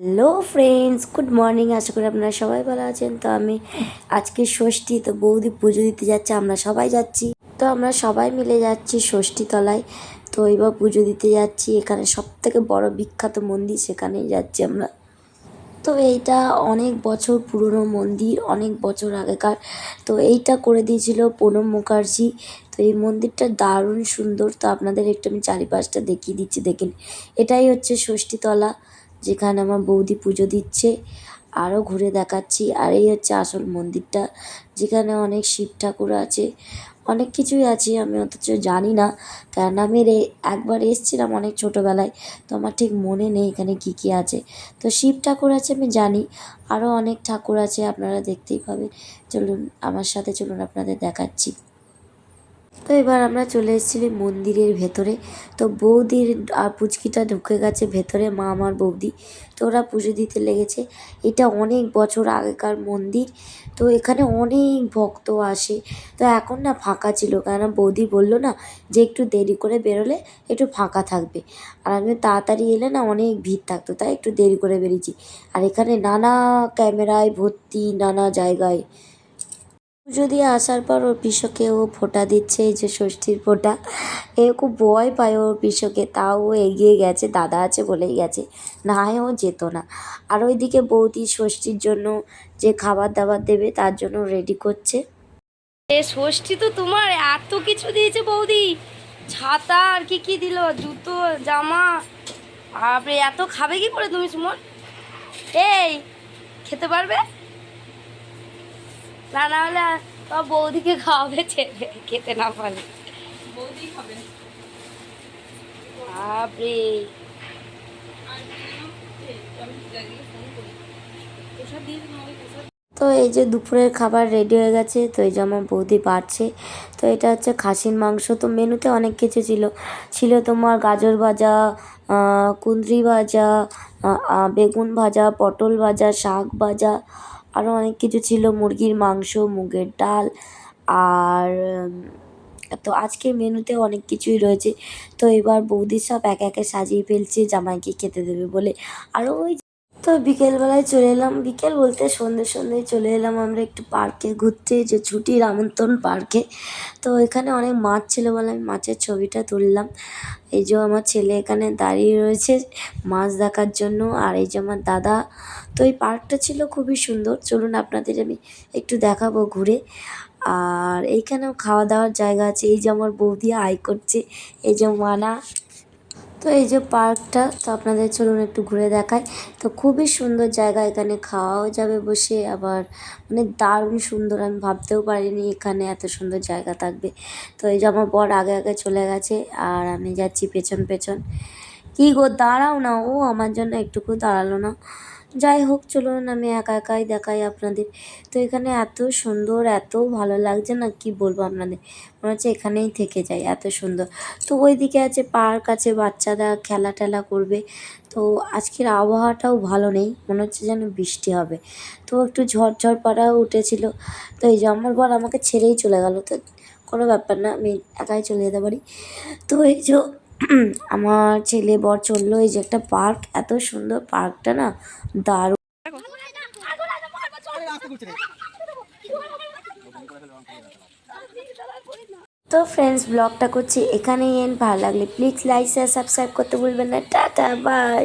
Hello friends good morning আশা করি আপনারা সবাই ভালো আছেন। তো আমি আজকে ষষ্ঠী, তো বৌদি পুজো দিতে যাচ্ছে, আমরা সবাই যাচ্ছি। তো আমরা সবাই মিলে যাচ্ছি ষষ্ঠী তলায়। তো এবার পুজো দিতে যাচ্ছি। এখানে সব থেকে বড় বিখ্যাত মন্দির, সেখানেই যাচ্ছি আমরা। তো এইটা অনেক বছর পুরনো মন্দির, অনেক বছর আগেকার। তো এইটা করে দিয়েছিল প্রণব মুখার্জি। তো এই মন্দিরটা দারুণ সুন্দর। তো আপনাদের একটু আমি চারিপাশটা দেখিয়ে দিচ্ছি, দেখেন। এটাই হচ্ছে ষষ্ঠীতলা যেখানে আমার বৌদি পুজো দিচ্ছে আরও ঘুরে দেখাচ্ছি। আর এই হচ্ছে আসল মন্দিরটা, যেখানে অনেক শিব ঠাকুর আছে। অনেক কিছুই আছে, আমি অথচ জানি না। কারণ আমি রে, একবার এসেছিলাম অনেক ছোটোবেলায়, তো আমার ঠিক মনে নেই এখানে কী কী আছে। তো শিব ঠাকুর আছে আমি জানি আরও অনেক ঠাকুর আছে, আপনারা দেখতেই পাবেন। চলুন, আমার সাথে চলুন আপনাদের দেখাচ্ছি। তো এবার আমরা চলে এসেছিলি মন্দিরের ভেতরে। তো বৌদির আর পুচকিটা ঢুকে গেছে ভেতরে, মা আমার বৌদি। তো ওরা পুজো দিতে লেগেছে। এটা অনেক বছর আগেকার মন্দির। তো এখানে অনেক ভক্ত আসে। তো এখন না ফাঁকা ছিল। কেননা বৌদি বলল না যে একটু দেরি করে বেরোলে একটু ফাঁকা থাকবে। আর আমি তাড়াতাড়ি এলে না অনেক ভিড় থাকতো, তাই একটু দেরি করে বেরিয়েছি। আর এখানে নানা ক্যামেরায় ভর্তি, নানা জায়গায়। পুজো দিয়ে আসার পর ওর পিসোকে ও ফোঁটা দিচ্ছে, এই যে ষষ্ঠীর ফোঁটা, এ খুব ভয় পায় ওর পিসোকে তাও ও এগিয়ে গেছে, দাদা আছে বলেই গেছে। না হয় ও যেত না। আর ওইদিকে বৌদি ষষ্ঠীর জন্য যে খাবার দাবার দেবে, তার জন্য রেডি করছে। এ ষষ্ঠী তো তোমার, এত কিছু দিয়েছে বৌদি। ছাতা আর কি কি দিল, জুতো, জামা। আপনি এত খাবে কি করে তুমি, সুমন? এই, খেতে পারবে? না না হলে বৌদিকে খাওয়াবে ছেলে খেতে না পারলে। বৌদি খাবে। তো এই যে দুপুরের খাবার রেডি হয়ে গেছে তো এই যে আমার বৌদি বাড়ছে তো এটা হচ্ছে খাসির মাংস। তো মেনুতে অনেক কিছু ছিল। ছিল তোমার গাজর ভাজা কুঁদরি ভাজা বেগুন ভাজা পটল ভাজা শাক ভাজা আরও অনেক কিছু ছিল, মুরগির মাংস, মুগের ডাল, আর তো আজকে মেনুতে অনেক কিছুই রয়েছে। তো এবার বৌদি সব একে একে সাজিয়ে ফেলছে, জামাইকে খেতে দেবে বলে। আরও ওই তো বিকেলবেলায় চলে এলাম। বিকেল বলতে সন্ধ্যে সন্ধ্যেয় চলে এলাম আমরা একটু পার্কে ঘুরতে, যে ছুটির আমন্ত্রণ পার্কে। তো এখানে অনেক মাছ ছিল বলে আমি মাছের ছবিটা তুললাম। এই যে আমার ছেলে এখানে দাঁড়িয়ে রয়েছে মাছ দেখার জন্য আর এই যে আমার দাদা। তো এই পার্কটা ছিল খুবই সুন্দর। চলুন আপনাদের আমি একটু দেখাবো ঘুরে। আর এইখানেও খাওয়া দাওয়ার জায়গা আছে। এই যে আমার বৌদি আয় করছে। এই যে মানা। তো এই যে পার্কটা, তো আপনাদের চলুন একটু ঘুরে দেখায় তো খুবই সুন্দর জায়গা, এখানে খাওয়াও যাবে বসে, আবার মানে দারুণ সুন্দর, আমি ভাবতেও পারিনি এখানে এত সুন্দর জায়গা থাকবে। তো এই যে আমার বর আগে আগে চলে গেছে, আর আমি যাচ্ছি পেছন পেছন। কী গো, দাঁড়াও না, ও আমার জন্য একটুকু দাঁড়াল না। যাই হোক, চলুন, আমি একা একাই দেখাই আপনাদের। তো এখানে এত সুন্দর, এত ভালো লাগছে না, কি বলব আপনাদের? মনে হচ্ছে এখানেই থেকে যাই, এত সুন্দর। তো ওইদিকে আছে পার্ক, আছে বাচ্চারা খেলা টেলা করবে। তো আজকের আবহাওয়াটাও ভালো নেই, মনে হচ্ছে যেন বৃষ্টি হবে। তো একটু ঝড় পাড়াও উঠেছিল। তো এই যে আমার বর আমাকে ছেড়েই চলে গেল, তো কোনো ব্যাপার না, আমি একাই চলে যেতে পারি। তো এই যে আমার ছেলে বর চলল এই যে একটা পার্ক। এত সুন্দর পার্কটা না দারুণ। তো ফ্রেন্ডস ব্লগটা করছি এখানেই এন ভালো লাগলে প্লিজ লাইক শেয়ার সাবস্ক্রাইব করতে ভুলবেন না। Tata bye